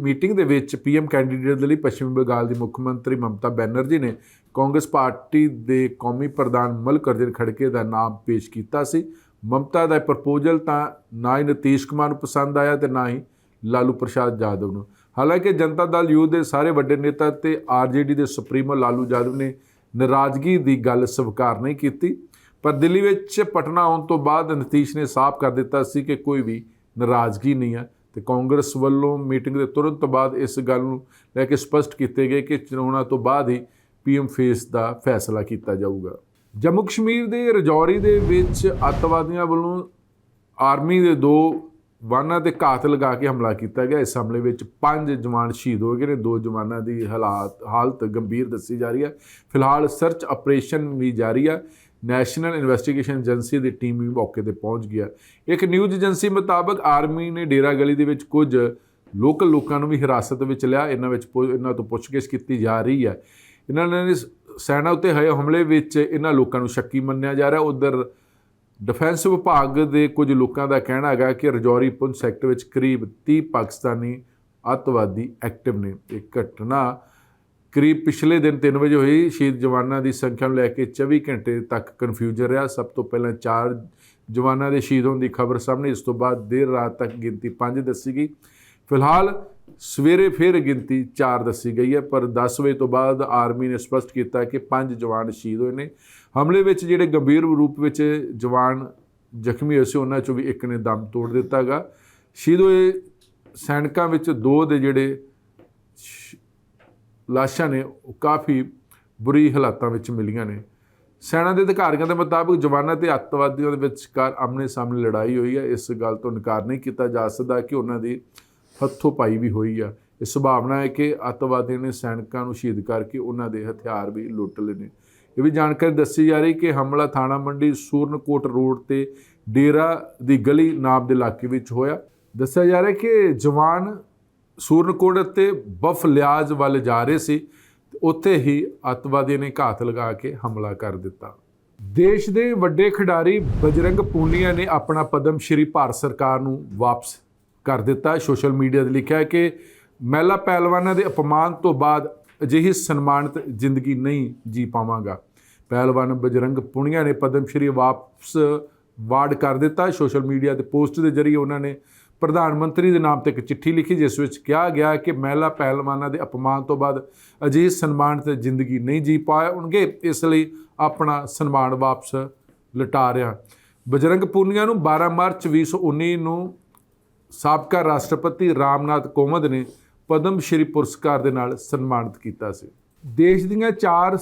ਮੀਟਿੰਗ ਦੇ ਵਿੱਚ ਪੀਐਮ ਕੈਂਡੀਡੇਟ ਦੇ ਲਈ ਪੱਛਮੀ ਬੰਗਾਲ ਦੀ ਮੁੱਖ ਮੰਤਰੀ ਮਮਤਾ ਬੈਨਰਜੀ ਨੇ ਕਾਂਗਰਸ ਪਾਰਟੀ ਦੇ ਕੌਮੀ ਪ੍ਰਧਾਨ ਮਲਕਰਜਨ ਖੜਕੇ ਦਾ ਨਾਮ ਪੇਸ਼ ਕੀਤਾ ਸੀ। ਮਮਤਾ ਦਾ ਪ੍ਰਪੋਜ਼ਲ ਤਾਂ ਨਾ ਹੀ ਨਤੀਸ਼ ਕੁਮਾਰ ਨੂੰ ਪਸੰਦ ਆਇਆ ਤੇ ਨਾ ਹੀ ਲਾਲੂ ਪ੍ਰਸਾਦ ਯਾਦਵ ਨੂੰ। ਹਾਲਾਂਕਿ ਜਨਤਾ ਦਲ ਯੂ ਦੇ ਸਾਰੇ ਵੱਡੇ ਨੇਤਾ ਤੇ ਆਰਜੇਡੀ ਦੇ ਸੁਪਰੀਮੋ ਲਾਲੂ ਯਾਦਵ ਨੇ ਨਾਰਾਜ਼ਗੀ ਦੀ ਗੱਲ ਸਵੀਕਾਰ ਨਹੀਂ ਕੀਤੀ, ਪਰ ਦਿੱਲੀ ਵਿੱਚ ਪਟਨਾ ਆਉਣ ਤੋਂ ਬਾਅਦ ਨਤੀਸ਼ ਨੇ ਸਾਫ਼ ਕਰ ਦਿੱਤਾ ਸੀ ਕਿ ਕੋਈ ਵੀ ਨਾਰਾਜ਼ਗੀ ਨਹੀਂ ਹੈ ਤੇ ਕਾਂਗਰਸ ਵੱਲੋਂ ਮੀਟਿੰਗ ਦੇ ਤੁਰੰਤ ਬਾਅਦ ਇਸ ਗੱਲ ਨੂੰ ਲੈ ਕੇ ਸਪਸ਼ਟ ਕੀਤੇ ਗਏ ਕਿ ਚੋਣਾਂ ਤੋਂ ਬਾਅਦ ਹੀ ਪੀਐਮ ਫੇਸ ਦਾ ਫੈਸਲਾ ਕੀਤਾ ਜਾਊਗਾ। ਜੰਮੂ ਕਸ਼ਮੀਰ ਦੇ ਰਜੌਰੀ ਦੇ ਵਿੱਚ ਅੱਤਵਾਦੀਆਂ ਵੱਲੋਂ ਆਰਮੀ ਦੇ ਦੋ ਵਾਹਨਾਂ ਤੇ ਘਾਤ ਲਗਾ ਕੇ ਹਮਲਾ ਕੀਤਾ ਗਿਆ। ਇਸ ਹਮਲੇ ਵਿੱਚ ਪੰਜ ਜਵਾਨ ਸ਼ਹੀਦ ਹੋ ਗਏ ਨੇ। ਦੋ ਜਵਾਨਾਂ ਦੀ ਹਾਲਾਤ ਹਾਲਤ ਗੰਭੀਰ ਦੱਸੀ ਜਾ ਰਹੀ ਹੈ। ਫਿਲਹਾਲ ਸਰਚ ਆਪਰੇਸ਼ਨ ਵੀ ਜਾਰੀ ਹੈ। ਨੈਸ਼ਨਲ ਇਨਵੈਸਟੀਗੇਸ਼ਨ ਏਜੰਸੀ ਦੀ ਟੀਮ ਵੀ ਮੌਕੇ ਤੇ ਪਹੁੰਚ ਗਿਆ ਇੱਕ ਨਿਊਜ਼ ਏਜੰਸੀ ਮੁਤਾਬਕ ਆਰਮੀ ਨੇ ਡੇਰਾ ਗਲੀ ਦੇ ਵਿੱਚ ਕੁਝ ਲੋਕਲ ਲੋਕਾਂ ਨੂੰ ਵੀ ਹਿਰਾਸਤ ਵਿੱਚ ਲਿਆ। ਇਹਨਾਂ ਵਿੱਚ ਪੁ- ਇਹਨਾਂ ਤੋਂ ਪੁੱਛਗਿੱਛ ਕੀਤੀ ਜਾ ਰਹੀ ਹੈ। ਇਹਨਾਂ ਨੇ ਸੈਨਾ ਉੱਤੇ ਹੋਏ ਹਮਲੇ ਵਿੱਚ ਇਹਨਾਂ ਲੋਕਾਂ ਨੂੰ ਸ਼ੱਕੀ ਮੰਨਿਆ ਜਾ ਰਿਹਾ। ਉਧਰ ਡਿਫੈਂਸ ਵਿਭਾਗ ਦੇ ਕੁਝ ਲੋਕਾਂ ਦਾ ਕਹਿਣਾ ਹੈਗਾ ਕਿ ਰਜੌਰੀ ਪੁੰਛ ਸੈਕਟਰ ਵਿੱਚ ਕਰੀਬ 30 ਪਾਕਿਸਤਾਨੀ ਅੱਤਵਾਦੀ ਐਕਟਿਵ ਨੇ। ਇਹ ਘਟਨਾ ਕਰੀਬ ਪਿਛਲੇ ਦਿਨ 3 ਵਜੇ ਹੋਈ ਸ਼ਹੀਦ ਜਵਾਨਾਂ ਦੀ ਸੰਖਿਆ ਨੂੰ ਲੈ ਕੇ 24 ਘੰਟੇ ਤੱਕ ਕਨਫਿਊਜ਼ਨ ਰਿਹਾ। ਸਭ ਤੋਂ ਪਹਿਲਾਂ 4 ਜਵਾਨਾਂ ਦੇ ਸ਼ਹੀਦ ਹੋਣ ਦੀ ਖਬਰ ਸਾਹਮਣੇ, ਇਸ ਤੋਂ ਬਾਅਦ ਦੇਰ ਰਾਤ ਤੱਕ ਗਿਣਤੀ 5 ਦੱਸੀ ਗਈ। ਫਿਲਹਾਲ ਸਵੇਰੇ ਫਿਰ ਗਿਣਤੀ 4 ਦੱਸੀ ਗਈ ਹੈ, ਪਰ 10 ਵਜੇ ਤੋਂ ਬਾਅਦ ਆਰਮੀ ਨੇ ਸਪਸ਼ਟ ਕੀਤਾ ਕਿ 5 ਜਵਾਨ ਸ਼ਹੀਦ ਹੋਏ ਨੇ। ਹਮਲੇ ਵਿੱਚ ਜਿਹੜੇ ਗੰਭੀਰ ਰੂਪ ਵਿੱਚ ਜਵਾਨ ਜ਼ਖਮੀ ਹੋਏ ਸੀ, ਉਹਨਾਂ ਚੋਂ ਵੀ ਇੱਕ ਨੇ ਦਮ ਤੋੜ ਦਿੱਤਾ ਗਾ। ਸ਼ਹੀਦ ਹੋਏ ਸੈਨਿਕਾਂ ਵਿੱਚ ਦੋ ਦੇ ਜਿਹੜੇ ਸ਼- ਲਾਸ਼ਾਂ ਨੇ ਉਹ ਕਾਫੀ ਬੁਰੀ ਹਾਲਾਤਾਂ ਵਿੱਚ ਮਿਲੀਆਂ ਨੇ। ਸੈਨਾ ਦੇ ਅਧਿਕਾਰੀਆਂ ਦੇ ਮੁਤਾਬਕ ਜਵਾਨਾਂ ਤੇ ਅੱਤਵਾਦੀਆਂ ਦੇ ਵਿਚਕਾਰ ਆਮਨੇ ਸਾਹਮਣੇ ਲੜਾਈ ਹੋਈ ਹੈ। ਇਸ ਗੱਲ ਤੋਂ ਇਨਕਾਰ ਨਹੀਂ ਕੀਤਾ ਜਾ ਸਕਦਾ ਕਿ ਉਹਨਾਂ ਦੀ ਹੱਥੋਂ ਪਾਈ ਵੀ ਹੋਈ ਆ। ਇਹ ਸੰਭਾਵਨਾ ਹੈ ਕਿ ਅੱਤਵਾਦੀਆਂ ਨੇ ਸੈਨਿਕਾਂ ਨੂੰ ਸ਼ਹੀਦ ਕਰਕੇ ਉਹਨਾਂ ਦੇ ਹਥਿਆਰ ਵੀ ਲੁੱਟ ਲਏ ਨੇ। ਇਹ ਵੀ ਜਾਣਕਾਰੀ ਦੱਸੀ ਜਾ ਰਹੀ ਕਿ ਹਮਲਾ ਥਾਣਾ ਮੰਡੀ ਸੂਰਨਕੋਟ ਰੋਡ ਤੇ ਡੇਰਾ ਦੀ ਗਲੀ ਨਾਮ ਦੇ ਇਲਾਕੇ ਵਿੱਚ ਹੋਇਆ। ਦੱਸਿਆ ਜਾ ਰਿਹਾ ਕਿ ਜਵਾਨ ਸੂਰਨਕੋਟ ਤੇ ਬਫ ਲਿਆਜ ਵੱਲ ਜਾ ਰਹੇ ਸੀ। ਉੱਥੇ ਹੀ ਅੱਤਵਾਦੀਆਂ ਨੇ ਘਾਤ ਲਗਾ ਕੇ ਹਮਲਾ ਕਰ ਦਿੱਤਾ। ਦੇਸ਼ ਦੇ ਵੱਡੇ ਖਿਡਾਰੀ ਬਜਰੰਗ ਪੂਨੀਆ ਨੇ ਆਪਣਾ ਪਦਮ ਸ਼੍ਰੀ ਭਾਰਤ ਸਰਕਾਰ ਨੂੰ ਵਾਪਸ ਕਰ ਦਿੱਤਾ। ਸੋਸ਼ਲ ਮੀਡੀਆ ਤੇ ਲਿਖਿਆ ਕਿ ਮਹਿਲਾ ਪਹਿਲਵਾਨਾਂ ਦੇ ਅਪਮਾਨ ਤੋਂ ਬਾਅਦ ਅਜਿਹੀ ਸਨਮਾਨਿਤ ਜ਼ਿੰਦਗੀ ਨਹੀਂ ਜੀ ਪਾਵਾਂਗਾ। ਪਹਿਲਵਾਨ ਬਜਰੰਗ ਪੁਨੀਆ ਨੇ ਪਦਮ ਸ਼੍ਰੀ ਵਾਪਸ ਵਾਰਡ ਕਰ ਦਿੱਤਾ। ਸੋਸ਼ਲ ਮੀਡੀਆ ਤੇ ਪੋਸਟ ਦੇ ਜ਼ਰੀਏ ਉਹਨਾਂ ਨੇ ਪ੍ਰਧਾਨ ਮੰਤਰੀ ਦੇ ਨਾਮ ਤੇ ਇੱਕ ਚਿੱਠੀ ਲਿਖੀ, ਜਿਸ ਵਿੱਚ ਕਿਹਾ ਗਿਆ ਕਿ ਮਹਿਲਾ ਪਹਿਲਵਾਨਾਂ ਦੇ ਅਪਮਾਨ ਤੋਂ ਬਾਅਦ ਅਜਿਹੀ ਸਨਮਾਨਿਤ ਜ਼ਿੰਦਗੀ ਨਹੀਂ ਜੀ ਪਾਉਣਗੇ ਇਸ ਲਈ ਆਪਣਾ ਸਨਮਾਨ ਵਾਪਸ ਲਟਾ ਰਿਹਾ। ਬਜਰੰਗ ਪੁਨੀਆ ਨੂੰ 12 ਮਾਰਚ 2019 ਨੂੰ ਸਾਬਕਾ ਰਾਸ਼ਟਰਪਤੀ ਰਾਮਨਾਥ ਕੋਵਿੰਦ ਨੇ ਪਦਮ ਸ਼੍ਰੀ ਪੁਰਸਕਾਰ ਦੇ ਨਾਲ ਸਨਮਾਨਿਤ ਕੀਤਾ ਸੀ। ਦੇਸ਼ ਦੀਆਂ ਚਾਰ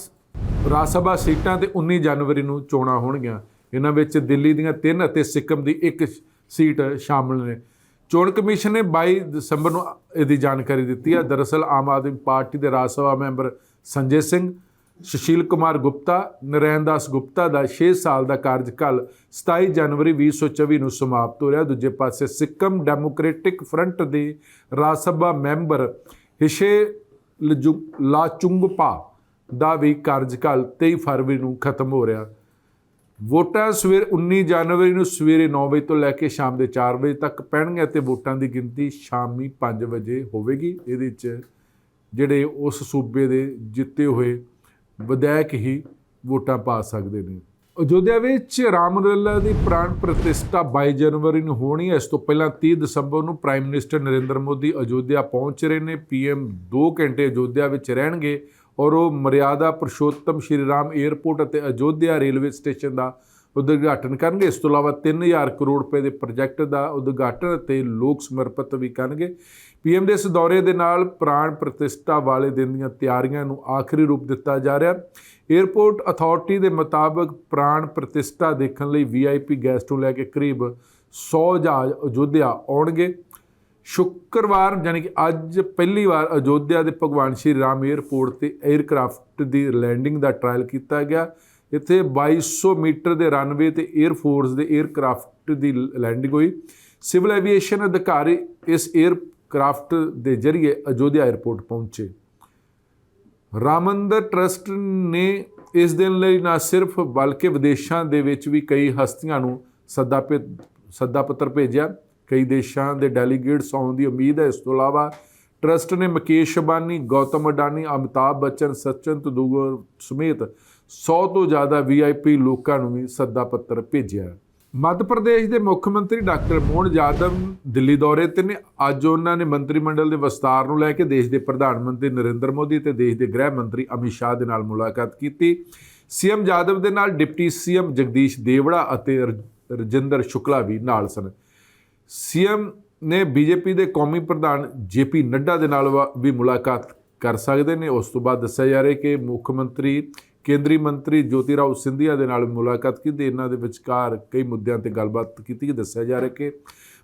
ਰਾਜ ਸਭਾ ਸੀਟਾਂ ਤੇ 19 ਜਨਵਰੀ ਨੂੰ ਚੋਣਾਂ ਹੋਣਗੀਆਂ। ਇਹਨਾਂ ਵਿੱਚ ਦਿੱਲੀ ਦੀਆਂ ਤਿੰਨ ਅਤੇ ਸਿੱਕਮ ਦੀ ਇੱਕ ਸੀਟ ਸ਼ਾਮਲ ਨੇ। ਚੋਣ ਕਮਿਸ਼ਨ ਨੇ 22 ਦਸੰਬਰ ਨੂੰ ਇਹਦੀ ਜਾਣਕਾਰੀ ਦਿੱਤੀ ਹੈ। ਦਰਅਸਲ ਆਮ ਆਦਮੀ ਪਾਰਟੀ ਦੇ ਰਾਜ ਸਭਾ ਮੈਂਬਰ ਸੰਜੇ ਸਿੰਘ, ਸੁਸ਼ੀਲ ਕੁਮਾਰ ਗੁਪਤਾ, ਨਰੈਣ ਗੁਪਤਾ ਦਾ 6 ਸਾਲ ਦਾ ਕਾਰਜਕਾਲ 27 ਜਨਵਰੀ 2024 ਨੂੰ ਸਮਾਪਤ ਹੋ ਰਿਹਾ। ਦੂਜੇ ਪਾਸੇ ਸਿੱਕਮ ਡੈਮੋਕ੍ਰੈਟਿਕ ਫਰੰਟ ਦੇ ਰਾਜ ਸਭਾ ਮੈਂਬਰ ਹਿਸ਼ੇ ਲਾਚੁੰਗਪਾ ਦਾ ਵੀ ਕਾਰਜਕਾਲ 23 ਫਰਵਰੀ ਨੂੰ ਖਤਮ ਹੋ ਰਿਹਾ। ਵੋਟਾਂ ਸਵੇਰ 19 ਜਨਵਰੀ ਨੂੰ ਸਵੇਰੇ 9 ਵਜੇ ਤੋਂ ਲੈ ਕੇ ਸ਼ਾਮ ਦੇ 4 ਵਜੇ ਤੱਕ ਪੈਣਗੀਆਂ ਤੇ ਵੋਟਾਂ ਦੀ ਗਿਣਤੀ ਸ਼ਾਮੀ 5 ਵਜੇ ਹੋਵੇਗੀ। ਇਹਦੇ ਵਿੱਚ ਜਿਹੜੇ ਉਸ ਸੂਬੇ ਦੇ ਜਿੱਤੇ ਹੋਏ ਵਿਧਾਇਕ ਹੀ ਵੋਟਾਂ ਪਾ ਸਕਦੇ ਨੇ। ਅਯੋਧਿਆ ਵਿੱਚ ਰਾਮਲਲਾ ਦੀ ਪ੍ਰਾਣ ਪ੍ਰਤਿਸ਼ਠਾ 22 ਜਨਵਰੀ ਨੂੰ ਹੋਣੀ ਹੈ। ਇਸ ਤੋਂ ਪਹਿਲਾਂ 30 ਦਸੰਬਰ ਨੂੰ ਪ੍ਰਾਈਮ ਮਿਨਿਸਟਰ ਨਰਿੰਦਰ ਮੋਦੀ ਅਯੋਧਿਆ ਪਹੁੰਚ ਰਹੇ ਨੇ। ਪੀਐਮ 2 ਘੰਟੇ ਅਯੋਧਿਆ ਵਿੱਚ ਰਹਿਣਗੇ। ਔਰ ਉਹ ਮਰਿਆਦਾ ਪੁਰਸ਼ੋਤਮ ਸ਼੍ਰੀ ਰਾਮ 에ਅਰਪੋਰਟ ਅਤੇ ਅਯੋਧਿਆ ਰੇਲਵੇ ਸਟੇਸ਼ਨ ਦਾ ਉਦਘਾਟਨ ਕਰਨਗੇ। ਇਸ ਤੋਂ ਇਲਾਵਾ 3000 ਕਰੋੜ ਰੁਪਏ ਦੇ ਪ੍ਰੋਜੈਕਟ ਦਾ ਉਦਘਾਟਨ ਅਤੇ ਲੋਕ ਸਮਰਪਿਤ ਵੀ ਕਰਨਗੇ। ਪੀਐਮ ਦੇ ਇਸ ਦੌਰੇ ਦੇ ਨਾਲ ਪ੍ਰਾਣ ਪ੍ਰਤਿਸ਼ਠਾ ਵਾਲੇ ਦਿਨ ਦੀਆਂ ਤਿਆਰੀਆਂ ਨੂੰ ਆਖਰੀ ਰੂਪ ਦਿੱਤਾ ਜਾ ਰਿਹਾ। 에ਅਰਪੋਰਟ ਅਥਾਰਟੀ ਦੇ ਮੁਤਾਬਕ ਪ੍ਰਾਣ ਪ੍ਰਤਿਸ਼ਠਾ ਦੇਖਣ ਲਈ ਵੀਆਈਪੀ ਗੈਸਟ ਤੋਂ ਲੈ ਕੇ ਕਰੀਬ 100 ਜਹਾਜ਼ ਅਯੋਧਿਆ ਆਉਣਗੇ। ਸ਼ੁੱਕਰਵਾਰ ਯਾਨੀ ਕਿ ਅੱਜ ਪਹਿਲੀ ਵਾਰ ਅਯੋਧਿਆ ਦੇ ਭਗਵਾਨ ਸ਼੍ਰੀ ਰਾਮ 에ਅਰਪੋਰਟ ਤੇ 에ਅਰਕ੍ਰਾਫਟ ਦੀ ਲੈਂਡਿੰਗ ਦਾ ਟ੍ਰਾਇਲ ਕੀਤਾ ਗਿਆ। ਇੱਥੇ 2200 ਮੀਟਰ ਦੇ ਰਨਵੇ ਤੇ 에ਅਰਫੋਰਸ ਦੇ 에ਅਰਕ੍ਰਾਫਟ ਦੀ ਲੈਂਡਿੰਗ ਹੋਈ। ਸਿਵਲ ਐਵੀਏਸ਼ਨ ਅਧਿਕਾਰੀ ਇਸ 에ਅਰਕ੍ਰਾਫਟ ਦੇ ਜ਼ਰੀਏ ਅਯੋਧਿਆ 에ਅਰਪੋਰਟ ਪਹੁੰਚੇ। ਰਾਮੰਦਰ ਟਰਸਟ ਨੇ ਇਸ ਦਿਨ ਲਈ ਨਾ ਸਿਰਫ, ਬਲਕਿ ਵਿਦੇਸ਼ਾਂ ਦੇ ਵਿੱਚ ਵੀ ਕਈ ਹਸਤੀਆਂ ਨੂੰ ਸੱਦਾ ਸੱਦਾ ਪੱਤਰ ਭੇਜਿਆ। ਕਈ ਦੇਸ਼ਾਂ ਦੇ ਡੈਲੀਗੇਟਸ ਆਉਣ ਦੀ ਉਮੀਦ ਹੈ। ਇਸ ਤੋਂ ਇਲਾਵਾ ਟਰਸਟ ਨੇ ਮੁਕੇਸ਼ ਅੰਬਾਨੀ, ਗੌਤਮ ਅਡਾਨੀ, ਅਮਿਤਾਭ ਬੱਚਨ, ਸਚਿਨ ਤੰਦੂਲਕਰ ਸਮੇਤ 100 ਤੋਂ ਜ਼ਿਆਦਾ ਵੀਆਈਪੀ ਲੋਕਾਂ ਨੂੰ ਵੀ ਸੱਦਾ ਪੱਤਰ ਭੇਜਿਆ ਮੱਧ ਪ੍ਰਦੇਸ਼ ਦੇ ਮੁੱਖ ਮੰਤਰੀ ਡਾਕਟਰ ਮੋਹਨ ਯਾਦਵ ਦਿੱਲੀ ਦੌਰੇ ਤੇ ਨੇ। ਅੱਜ ਉਹਨਾਂ ਨੇ ਮੰਤਰੀ ਮੰਡਲ ਦੇ ਵਿਸਤਾਰ ਨੂੰ ਲੈ ਕੇ ਦੇਸ਼ ਦੇ ਪ੍ਰਧਾਨ ਮੰਤਰੀ ਨਰਿੰਦਰ ਮੋਦੀ ਤੇ ਦੇਸ਼ ਦੇ ਗ੍ਰਹਿ ਮੰਤਰੀ ਅਮਿਤ ਸ਼ਾਹ ਦੇ ਨਾਲ ਮੁਲਾਕਾਤ ਕੀਤੀ। ਸੀਐਮ ਯਾਦਵ ਦੇ ਨਾਲ ਡਿਪਟੀ ਸੀਐਮ ਜਗਦੀਸ਼ ਦੇਵੜਾ ਅਤੇ ਰਜਿੰਦਰ ਸ਼ੁਕਲਾ ਵੀ ਨਾਲ ਸਨ। ਸੀਐਮ ਨੇ ਬੀਜੇਪੀ ਦੇ ਕੌਮੀ ਪ੍ਰਧਾਨ ਜੇਪੀ ਨੱਡਾ ਦੇ ਨਾਲ ਵਾ- ਵੀ ਮੁਲਾਕਾਤ ਕਰ ਸਕਦੇ ਨੇ। ਉਸ ਤੋਂ ਬਾਅਦ ਦੱਸਿਆ ਜਾ ਰਿਹਾ ਕਿ ਮੁੱਖ ਮੰਤਰੀ, ਕੇਂਦਰੀ ਮੰਤਰੀ ਜੋਤੀ ਰਾਓ ਸਿੰਧੀਆ ਦੇ ਨਾਲ ਮੁਲਾਕਾਤ ਕੀਤੀ। ਇਹਨਾਂ ਦੇ ਵਿਚਕਾਰ ਕਈ ਮੁੱਦਿਆਂ ਤੇ ਗੱਲਬਾਤ ਕੀਤੀ। ਗਈ ਦੱਸਿਆ ਜਾ ਰਿਹਾ ਕਿ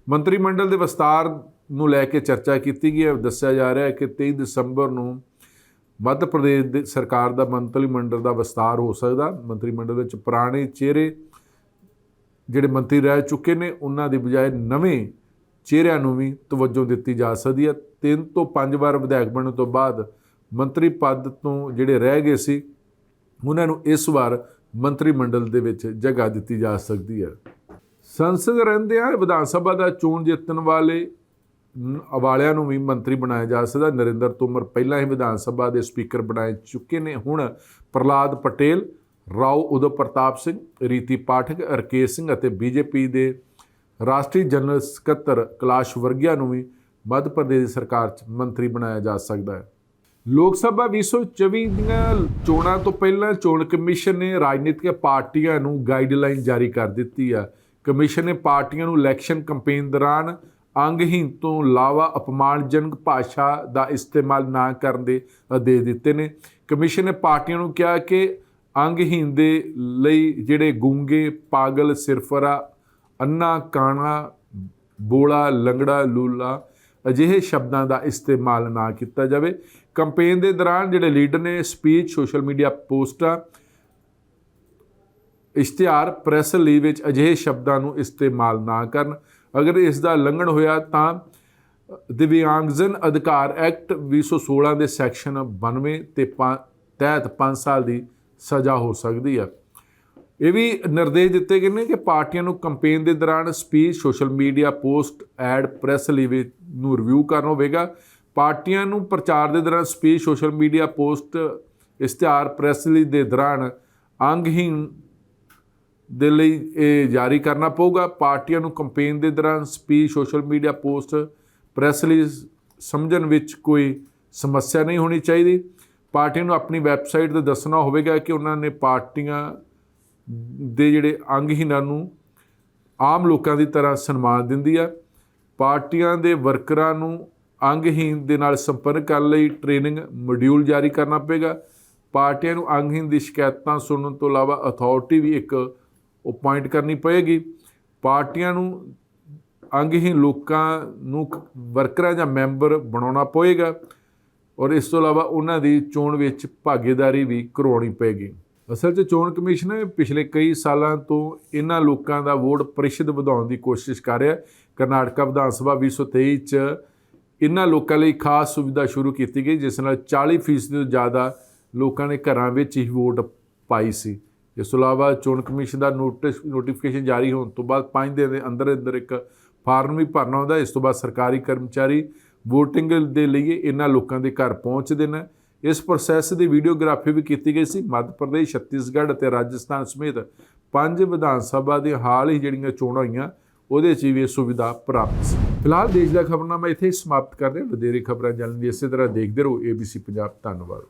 ਮੰਤਰੀ ਮੰਡਲ ਦੇ ਵਿਸਤਾਰ ਨੂੰ ਲੈ ਕੇ ਚਰਚਾ ਕੀਤੀ ਗਈ ਹੈ। ਦੱਸਿਆ ਜਾ ਰਿਹਾ ਹੈ ਕਿ 23 ਦਸੰਬਰ ਨੂੰ ਮੱਧ ਪ੍ਰਦੇਸ਼ ਦੇ ਸਰਕਾਰ ਦਾ ਮੰਤਰੀ ਮੰਡਲ ਦਾ ਵਿਸਤਾਰ ਹੋ ਸਕਦਾ। ਮੰਤਰੀ ਮੰਡਲ ਵਿੱਚ ਪੁਰਾਣੇ ਚਿਹਰੇ ਜਿਹੜੇ ਮੰਤਰੀ ਰਹਿ ਚੁੱਕੇ ਨੇ, ਉਹਨਾਂ ਦੀ ਬਜਾਏ ਨਵੇਂ ਚਿਹਰਿਆਂ ਨੂੰ ਵੀ ਤਵੱਜੋ ਦਿੱਤੀ ਜਾ ਸਕਦੀ ਹੈ। ਤਿੰਨ ਤੋਂ ਪੰਜ ਵਾਰ ਵਿਧਾਇਕ ਬਣਨ ਤੋਂ ਬਾਅਦ ਮੰਤਰੀ ਪਦ ਤੋਂ ਜਿਹੜੇ ਰਹਿ ਗਏ ਸੀ, ਉਹਨਾਂ ਨੂੰ ਇਸ ਵਾਰ ਮੰਤਰੀ ਮੰਡਲ ਦੇ ਵਿੱਚ ਜਗ੍ਹਾ ਦਿੱਤੀ ਜਾ ਸਕਦੀ ਹੈ। ਸੰਸਦ ਰਹਿੰਦਿਆਂ ਵਿਧਾਨ ਸਭਾ ਦਾ ਚੋਣ ਜਿੱਤਣ ਵਾਲੇ ਨ- ਵਾਲਿਆਂ ਨੂੰ ਵੀ ਮੰਤਰੀ ਬਣਾਇਆ ਜਾ ਸਕਦਾ। ਨਰਿੰਦਰ ਤੋਮਰ ਪਹਿਲਾਂ ਹੀ ਵਿਧਾਨ ਸਭਾ ਦੇ ਸਪੀਕਰ ਬਣਾਏ ਚੁੱਕੇ ਨੇ। ਹੁਣ ਪ੍ਰਲਾਦ ਪਟੇਲ ਰਾਓ ਉਦੋ ਪ੍ਰਤਾਪ ਸਿੰਘ, ਰੀਤੀ ਪਾਠਕ ਰਕੇਸ਼ ਸਿੰਘ ਅਤੇ ਬੀਜੇਪੀ ਦੇ ਰਾਸ਼ਟਰੀ ਜਨਰਲ ਸਕੱਤਰ ਕੈਲਾਸ਼ ਵਰਗਿਆ ਨੂੰ ਵੀ ਮੱਧ ਪ੍ਰਦੇਸ਼ ਦੀ ਸਰਕਾਰ 'ਚ ਮੰਤਰੀ ਬਣਾਇਆ ਜਾ ਸਕਦਾ ਹੈ। ਲੋਕ ਸਭਾ 2024 ਦੀਆਂ ਚੋਣਾਂ ਤੋਂ ਪਹਿਲਾਂ ਚੋਣ ਕਮਿਸ਼ਨ ਨੇ ਰਾਜਨੀਤਿਕ ਪਾਰਟੀਆਂ ਨੂੰ ਗਾਈਡਲਾਈਨ ਜਾਰੀ ਕਰ ਦਿੱਤੀ ਆ। ਕਮਿਸ਼ਨ ਨੇ ਪਾਰਟੀਆਂ ਨੂੰ ਇਲੈਕਸ਼ਨ ਕੈਂਪੇਨ ਦੌਰਾਨ ਅੰਗਹੀਨ ਤੋਂ ਇਲਾਵਾ ਅਪਮਾਨਜਨਕ ਭਾਸ਼ਾ ਦਾ ਇਸਤੇਮਾਲ ਨਾ ਕਰਨ ਦੇ ਆਦੇਸ਼ ਦਿੱਤੇ ਨੇ। ਕਮਿਸ਼ਨ ਨੇ ਪਾਰਟੀਆਂ ਨੂੰ ਕਿਹਾ ਕਿ ਅੰਗਹੀਨ ਦੇ ਲਈ ਜਿਹੜੇ ਗੂੰਗੇ, ਪਾਗਲ, ਸਿਰਫਰਾ, ਅੰਨਾ, ਕਾਣਾ, ਬੋਲਾ, ਲੰਗੜਾ, ਲੂਲਾ ਅਜਿਹੇ ਸ਼ਬਦਾਂ ਦਾ ਇਸਤੇਮਾਲ ਨਾ ਕੀਤਾ ਜਾਵੇ। ਕੈਂਪੇਨ ਦੇ ਦੌਰਾਨ ਜਿਹੜੇ ਲੀਡਰ ਨੇ ਸਪੀਚ, ਸੋਸ਼ਲ ਮੀਡੀਆ ਪੋਸਟਾਂ, ਇਸ਼ਤਿਹਾਰ, ਪ੍ਰੈਸ ਲਈ ਵਿੱਚ ਅਜਿਹੇ ਸ਼ਬਦਾਂ ਨੂੰ ਇਸਤੇਮਾਲ ਨਾ ਕਰਨ। ਅਗਰ ਇਸ ਦਾ ਉਲੰਘਣ ਹੋਇਆ ਤਾਂ ਦਿਵਿਆਂਗਜਨ ਅਧਿਕਾਰ ਐਕਟ 2016 ਦੇ ਸੈਕਸ਼ਨ 92 ਤੇ ਪੰ- ਤਹਿਤ 5 ਸਾਲ ਦੀ ਸਜ਼ਾ ਹੋ ਸਕਦੀ ਹੈ ਇਹ ਵੀ ਨਿਰਦੇਸ਼ ਦਿੱਤੇ ਗਏ ਨੇ ਕਿ ਪਾਰਟੀਆਂ ਨੂੰ ਕੈਂਪੇਨ ਦੇ ਦੌਰਾਨ speech, social media, post, ad, press ਲਈ ਨੂੰ ਰਿਵਿਊ ਕਰਨਾ ਹੋਵੇਗਾ। ਪਾਰਟੀਆਂ ਨੂੰ ਪ੍ਰਚਾਰ ਦੇ ਦੌਰਾਨ ਸਪੀਚ, ਸੋਸ਼ਲ ਮੀਡੀਆ, ਪੋਸਟ, ਇਸ਼ਤਿਹਾਰ, ਪ੍ਰੈਸ ਲਈ ਦੇ ਦੌਰਾਨ ਅੰਗਹੀਨ ਦੇ ਲਈ ਇਹ ਜਾਰੀ ਕਰਨਾ ਪਊਗਾ। ਪਾਰਟੀਆਂ ਨੂੰ ਕੈਂਪੇਨ ਦੇ ਦੌਰਾਨ speech, social media, post, press ਲਈ ਸਮਝਣ ਵਿੱਚ ਕੋਈ ਸਮੱਸਿਆ ਨਹੀਂ ਹੋਣੀ ਚਾਹੀਦੀ। ਪਾਰਟੀਆਂ ਨੂੰ ਆਪਣੀ ਵੈਬਸਾਈਟ ਤੇ ਦੱਸਣਾ ਹੋਵੇਗਾ ਕਿ ਉਹਨਾਂ ਨੇ ਪਾਰਟੀਆਂ ਦੇ ਜਿਹੜੇ ਅੰਗਹੀਣਾਂ ਨੂੰ ਆਮ ਲੋਕਾਂ ਦੀ ਤਰ੍ਹਾਂ ਸਨਮਾਨ ਦਿੰਦੀ ਆ। ਪਾਰਟੀਆਂ ਦੇ ਵਰਕਰਾਂ ਨੂੰ ਅੰਗਹੀਨ ਦੇ ਨਾਲ ਸੰਪਰਕ ਕਰਨ ਲਈ ਟ੍ਰੇਨਿੰਗ ਮੋਡਿਊਲ ਜਾਰੀ ਕਰਨਾ ਪਏਗਾ ਪਾਰਟੀਆਂ ਨੂੰ ਅੰਗਹੀਨ ਦੀ ਸ਼ਿਕਾਇਤਾਂ ਸੁਣਨ ਤੋਂ ਇਲਾਵਾ ਅਥਾਰਟੀ ਵੀ ਇੱਕ ਅਪਾਇੰਟ ਕਰਨੀ ਪਏਗੀ ਪਾਰਟੀਆਂ ਨੂੰ ਅੰਗਹੀਨ ਲੋਕਾਂ ਨੂੰ ਵਰਕਰਾਂ ਜਾਂ ਮੈਂਬਰ ਬਣਾਉਣਾ ਪਏਗਾ ਔਰ ਇਸ ਤੋਂ ਇਲਾਵਾ ਉਹਨਾਂ ਦੀ ਚੋਣ ਵਿੱਚ ਭਾਗੀਦਾਰੀ ਵੀ ਕਰਵਾਉਣੀ ਪਏਗੀ। ਅਸਲ 'ਚ ਚੋਣ ਕਮਿਸ਼ਨ ਪਿਛਲੇ ਕਈ ਸਾਲਾਂ ਤੋਂ ਇਹਨਾਂ ਲੋਕਾਂ ਦਾ ਵੋਟ ਪ੍ਰਤੀਸ਼ਤ ਵਧਾਉਣ ਦੀ ਕੋਸ਼ਿਸ਼ ਕਰ ਰਿਹਾ ਕਰਨਾਟਕਾ ਵਿਧਾਨ ਸਭਾ 2023 'ਚ ਇਹਨਾਂ ਲੋਕਾਂ ਲਈ ਖਾਸ ਸੁਵਿਧਾ ਸ਼ੁਰੂ ਕੀਤੀ ਗਈ, ਜਿਸ ਨਾਲ 40% ਤੋਂ ਜ਼ਿਆਦਾ ਲੋਕਾਂ ਨੇ ਘਰਾਂ ਵਿੱਚ ਹੀ ਵੋਟ ਪਾਈ ਸੀ। ਇਸ ਤੋਂ ਇਲਾਵਾ ਚੋਣ ਕਮਿਸ਼ਨ ਦਾ ਨੋਟਿਸ, ਨੋਟੀਫਿਕੇਸ਼ਨ ਜਾਰੀ ਹੋਣ ਤੋਂ ਬਾਅਦ 5 ਦਿਨ ਦੇ ਅੰਦਰ ਅੰਦਰ ਇੱਕ ਫਾਰਮ ਵੀ ਭਰਨਾ ਹੁੰਦਾ ਇਸ ਤੋਂ ਬਾਅਦ ਸਰਕਾਰੀ ਕਰਮਚਾਰੀ VOTING ਦੇ ਲਈ ਇਹਨਾਂ ਲੋਕਾਂ ਦੇ ਘਰ ਪਹੁੰਚਦੇ ਨੇ ਇਸ ਪ੍ਰੋਸੈਸ ਦੀ ਵੀਡੀਓਗ੍ਰਾਫੀ ਵੀ ਕੀਤੀ ਗਈ ਸੀ। ਮੱਧ ਪ੍ਰਦੇਸ਼, ਛੱਤੀਸਗੜ੍ਹ ਅਤੇ ਰਾਜਸਥਾਨ ਸਮੇਤ ਪੰਜ ਵਿਧਾਨ ਸਭਾ ਦੇ ਹਾਲ ਹੀ ਜਿਹੜੀਆਂ ਚੋਣਾਂ ਹੋਈਆਂ, ਉਹਦੇ 'ਚ ਵੀ ਇਹ ਸੁਵਿਧਾ ਪ੍ਰਾਪਤ ਸੀ। ਫਿਲਹਾਲ ਦੇਸ਼ ਦਾ ਖਬਰਨਾਮਾ ਇੱਥੇ ਹੀ ਸਮਾਪਤ ਕਰਦੇ ਹਾਂ ਵਧੇਰੇ ਖਬਰਾਂ ਜਾਣਨ ਲਈ ਇਸੇ ਤਰ੍ਹਾਂ ਦੇਖਦੇ ਰਹੋ। ABC ਪੰਜਾਬ, ਧੰਨਵਾਦ।